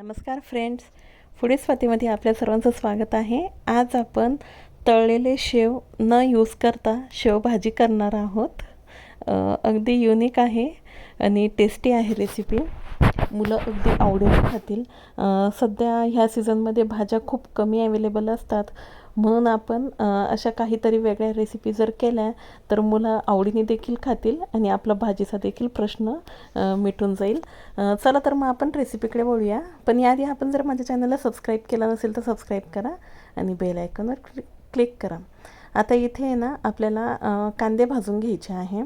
नमस्कार फ्रेंड्स. पुढे स्वातीमध्ये आपल्या सर्वांचं स्वागत आहे. आज आपण तळलेले शेव न यूज करता शेवभाजी करणार आहोत. अगदी युनिक आहे आणि टेस्टी आहे रेसिपी मुलं अगदी आवडीने खातील. सध्या ह्या सीझनमध्ये भाज्या खूप कमी अवेलेबल असतात. म्हणून आपण अशा काहीतरी वेगळ्या रेसिपी जर केल्या तर मुलं आवडीने देखील खातील आणि आपला भाजीचा देखील प्रश्न मिटून जाईल. चला तर मग आपण रेसिपीकडे वळूया. पण याआधी आपण जर माझ्या चॅनलला सबस्क्राईब केला नसेल तर सबस्क्राईब करा आणि बेल आयकॉनवर क्लिक क्लिक करा. आता इथे आहे ना आपल्याला कांदे भाजून घ्यायचे आहे.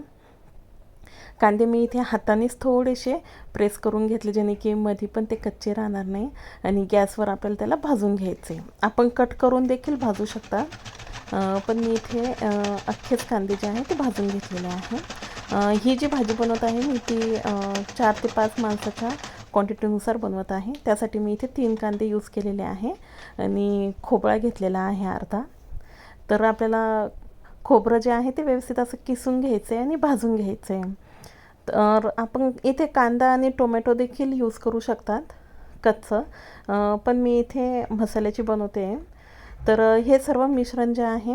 कांदे मी इथे हातानेच थोडेसे प्रेस करून घेतले जेणे की मध्ये पण ते कच्चे राहणार नाही आणि गॅसवर आपल्याला त्याला भाजून घ्यायचे आपण कट करून देखील भाजू शकता. पण मी इथे अख्खेच कांदे जे आहे ते भाजून घेतलेले आहे. ही जी भाजी बनवत आहे मी ती चार ते पाच माणसाच्या क्वांटिटीनुसार बनवत आहे. त्यासाठी मी इथे तीन कांदे यूज केलेले आहे आणि खोबळा घेतलेला आहे अर्धा. तर आपल्याला खोबरं जे आहे ते व्यवस्थित असं किसून घ्यायचं आहे आणि भाजून घ्यायचं आहे तर आपण इथे कांदा आणि टोमॅटो देखील यूज करू शकतात कच्चं. पण मी इथे मसाल्याची बनवते. आहे तर हे सर्व मिश्रण जे आहे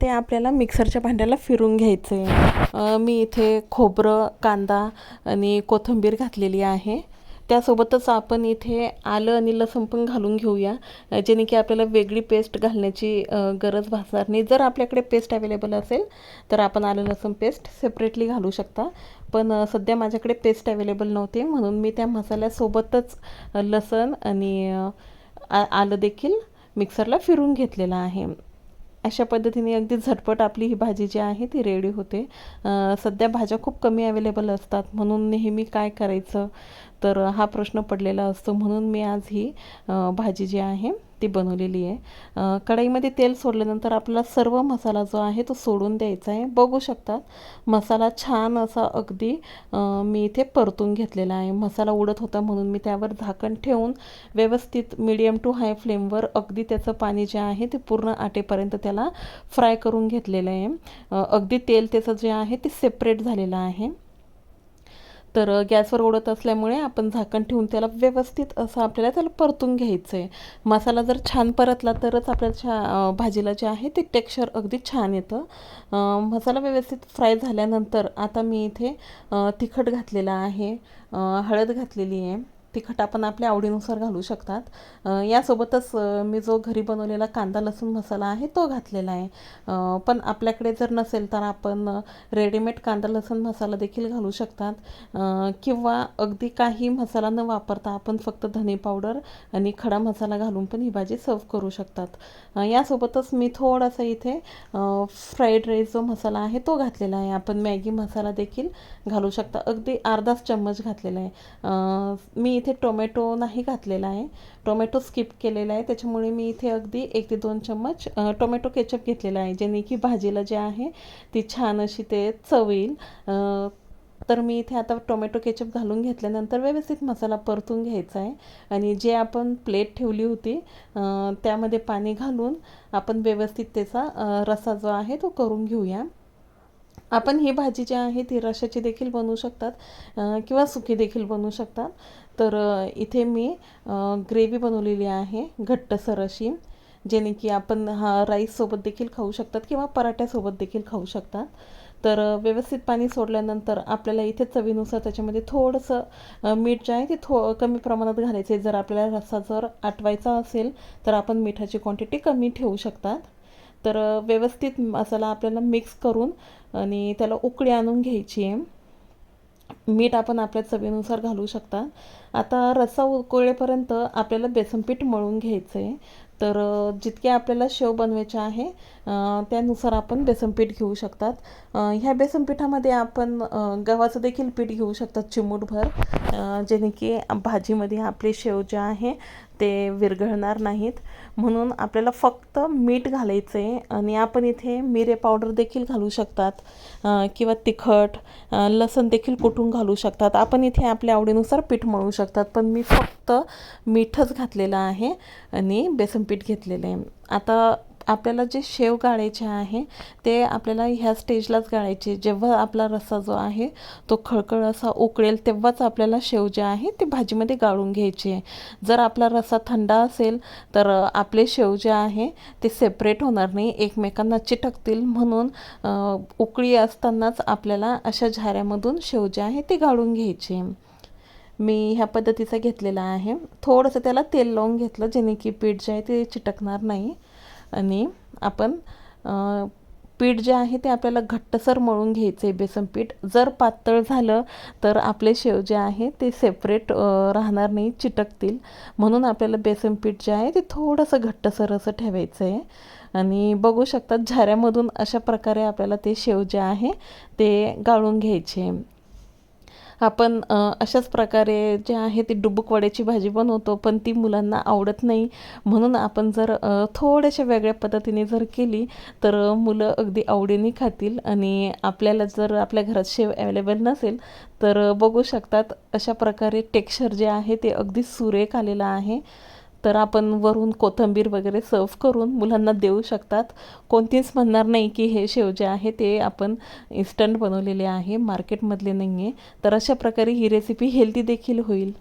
ते आपल्याला मिक्सरच्या भांड्याला फिरून घ्यायचं आहे मी इथे खोबरं कांदा आणि कोथिंबीर घातलेली आहे. त्यासोबतच आपण इथे आलं आणि लसूण पण घालून घेऊया जेणे की आपल्याला वेगळी पेस्ट घालण्याची गरज भासणार नाही. जर आपल्याकडे पेस्ट अवेलेबल असेल तर आपण आलं लसूण पेस्ट सेपरेटली घालू शकता. पण सध्या माझ्याकडे पेस्ट अवेलेबल नव्हते म्हणून मी त्या मसाल्यासोबतच लसण आणि आ- आलं देखील मिक्सरला फिरून घेतलेलं आहे. अशा पद्धतीने अगदी झटपट आपली ही भाजी जी आहे ती रेडी होते. सध्या भाज्या खूप कमी अवेलेबल असतात म्हणून नेहमी काय करायचं? तर हा प्रश्न पडलेला असतो म्हणून मी आज ही भाजी जी आहे ती बनवलेली आहे. कढईमध्ये तेल सोडल्यानंतर आपला सर्व मसाला जो आहे तो सोडून द्यायचा आहे. बघू शकतात मसाला छान असा अगदी मी इथे परतून घेतलेला आहे. मसाला उडत होता म्हणून मी त्यावर झाकण ठेवून व्यवस्थित मिडियम टू हाय फ्लेमवर अगदी त्याचं पाणी जे आहे ते पूर्ण आटेपर्यंत त्याला फ्राय करून घेतलेलं आहे. अगदी तेल त्याचं जे आहे ते सेपरेट झालेलं आहे. तर गॅसवर ओढत असल्यामुळे आपण झाकण ठेवून त्याला व्यवस्थित असं आपल्याला त्याला परतून घ्यायचं आहे मसाला जर छान परतला तरच आपल्या छा भाजीला जे आहे ते टेक्स्चर अगदी छान येतं. मसाला व्यवस्थित फ्राय झाल्यानंतर आता मी इथे तिखट घातलेलं आहे. हळद घातलेली आहे. तिखट आपण आपल्या आवडीनुसार घालू शकतात. यासोबतच मी जो घरी बनवलेला कांदा लसूण मसाला आहे तो घातलेला आहे. पण आपल्याकडे जर नसेल तर आपण रेडीमेड कांदा लसूण मसाला देखील घालू शकतात. किंवा अगदी काही मसाला न वापरता आपण फक्त धने पावडर आणि खडा मसाला घालून पण ही भाजी सर्व करू शकतात. यासोबतच मी थोडासा इथे फ्राईड राईस जो मसाला आहे तो घातलेला आहे. आपण मॅगी मसाला देखील घालू शकता. अगदी अर्धाच चम्मच घातलेला आहे. मी इथे टोमॅटो नाही घातलेला आहे. टोमॅटो स्किप केलेला आहे. त्याच्यामुळे मी इथे अगदी एक ते दोन चम्मच टोमॅटो केचप घेतलेला आहे. ज्याने की भाजीला जे आहे ती छान अशी ते चव येईल तर मी इथे आता टोमॅटो केचप घालून घेतल्यानंतर व्यवस्थित मसाला परतून घ्यायचा आहे. आणि जे आपण प्लेट ठेवली होती त्यामध्ये पाणी घालून आपण व्यवस्थित त्याचा रसा रस्सा जो आहे तो करून घेऊया. आपण ही भाजी जी आहे ती रशाची देखील बनवू शकतात किंवा सुकी देखील बनवू शकतात. तर इथे मी ग्रेव्ही बनवलेली आहे घट्टसर अशी जेणे की आपण हा राईससोबत देखील खाऊ शकतात किंवा पराठ्यासोबत देखील खाऊ शकतात. तर व्यवस्थित पाणी सोडल्यानंतर आपल्याला इथे चवीनुसार त्याच्यामध्ये थोडंसं मीठ जे आहे ते थो कमी प्रमाणात घालायचे. जर आपल्याला रस्सा जर आटवायचा असेल तर आपण मिठाची क्वांटिटी कमी ठेवू शकतात. तर व्यवस्थित मसाला आपल्याला मिक्स करून आणि त्याला उकळी आणून घ्यायची आहे. मीठ आपण आपल्या चवीनुसार घालू शकता. आता रस्सा उकळेपर्यंत आपल्याला बेसन पीठ मळून घ्यायचं आहे तर जितके आपल्याला शेव बनवायचे आहे त्यानुसार आपण बेसन पीठ घेऊ शकतात. ह्या बेसन पिठामध्ये आपण गव्हाचं देखील पीठ घेऊ शकतात चिमूटभर. जेणे की भाजीमध्ये आपले शेव जे आहे ते विरघळणार नाहीत. म्हणून आपल्याला फक्त मीठ घालायचं आहे आणि आपण इथे मिरे पावडर देखील घालू शकतात. किंवा तिखट लसण देखील कुटून घालू शकतात. आपण इथे आपल्या आवडीनुसार पीठ मळू शकतात पण मी फक्त मीठच घातलेलं आहे आणि बेसन पीठ घेतलेलं आहे. आता आपल्याला जे शेव गाळायचे आहे ते आपल्याला ह्या स्टेजलाच गाळायचे. जेव्हा आपला रस्सा जो आहे तो खळखळ असा उकळेल तेव्हाच आपल्याला शेव जे आहे ते भाजीमध्ये गाळून घ्यायचे. जर आपला रस्सा थंड असेल तर आपले शेव जे आहे ते सेपरेट होणार नाही. एकमेकांना चिटकतील म्हणून उकळी असतानाच आपल्याला अशा झाऱ्यामधून शेव जे आहे ते गाळून घ्यायचे. मी ह्या पद्धतीचा घेतलेला आहे. थोडंसं त्याला तेल लावून घेतलं जेणे की पीठ जे आहे ते चिटकणार नाही. आणि आपण पीठ जे आहे ते आपल्याला घट्टसर मळून घ्यायचं आहे बेसन पीठ. जर पातळ झालं तर आपले शेव जे आहे ते सेपरेट राहणार नाही चिटकतील. म्हणून आपल्याला बेसन पीठ जे आहे ते थोडंसं घट्टसर असं ठेवायचं आहे आणि बघू शकतात झाऱ्यामधून अशा प्रकारे आपल्याला ते शेव जे आहे ते गाळून घ्यायचे. आपण अशाच प्रकारे जे आहे ती डुबुक वड्याची भाजी बनवतो पण ती मुलांना आवडत नाही. म्हणून आपण जर थोड्याशा वेगळ्या पद्धतीने जर केली तर मुलं अगदी आवडीने खातील आणि आपल्याला जर आपल्या घरात शेव अवेलेबल नसेल तर बघू शकतात अशा प्रकारे टेक्स्चर जे आहे ते अगदी सुरेख आलेलं आहे. तर आपण वरून कोथिंबीर वगैरे सर्व करून मुलांना देऊ शकतात. कोणतीच म्हणणार नाही की हे शेव जे आहे ते आपण इन्स्टंट बनवलेले आहे मार्केटमधले नाही आहे तर अशा प्रकारे ही रेसिपी हेल्दी देखील होईल.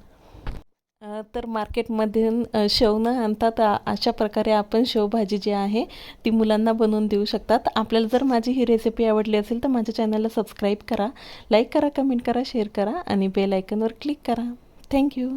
तर मार्केटमधून शेव न आणता तर अशा प्रकारे आपण शेवभाजी जी आहे ती मुलांना बनवून देऊ शकतात. आपल्याला जर माझी ही रेसिपी आवडली असेल तर माझ्या चॅनलला सबस्क्राईब करा लाईक करा कमेंट करा शेअर करा आणि बेल आयकनवर क्लिक करा. Thank you